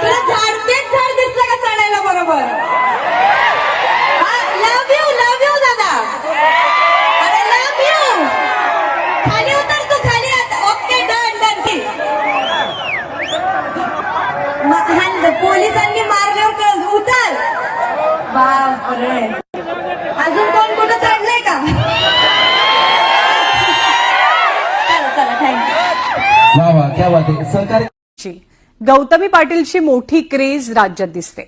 तुला झाड तेच झाड बरोबर? लव यू लव यू दादा. अरे लव यू खाली उतर तू खाली ओके डन डन ठीक. पोलिसांनी मारल्यावर उतर. बापरे. अजून कोण कुठं चढलंय का? चला चला थँक्यू वा सहकारी गौतमी पाटीलची मोठी क्रेज राज्यात दिसते.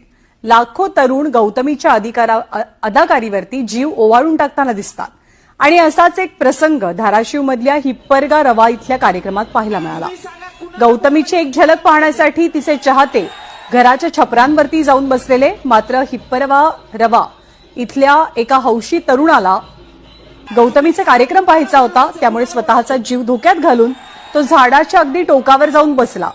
लाखो तरुण गौतमीच्या अधिकारा अदाकारीवरती जीव ओवाळून टाकताना दिसतात. आणि असाच एक प्रसंग धाराशिव मधल्या हिप्परगा रवा इथल्या कार्यक्रमात पाहायला मिळाला. गौतमीची एक झलक पाहण्यासाठी तिचे चाहते घराच्या छपरांवरती जाऊन बसलेले मात्र हिप्परवा रवा इथल्या एका हौशी तरुणाला गौतमीचा कार्यक्रम पाहायचा होता त्यामुळे स्वतःचा जीव धोक्यात घालून तो झाडाच्या अगदी टोकावर जाऊन बसला.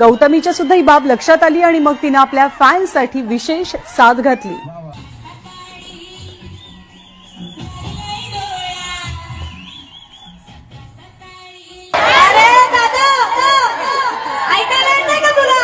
गौतमीच्या सुद्धा ही बाब लक्षात आली आणि मग तिनं आपल्या फॅन्ससाठी विशेष साथ घातली. तुला?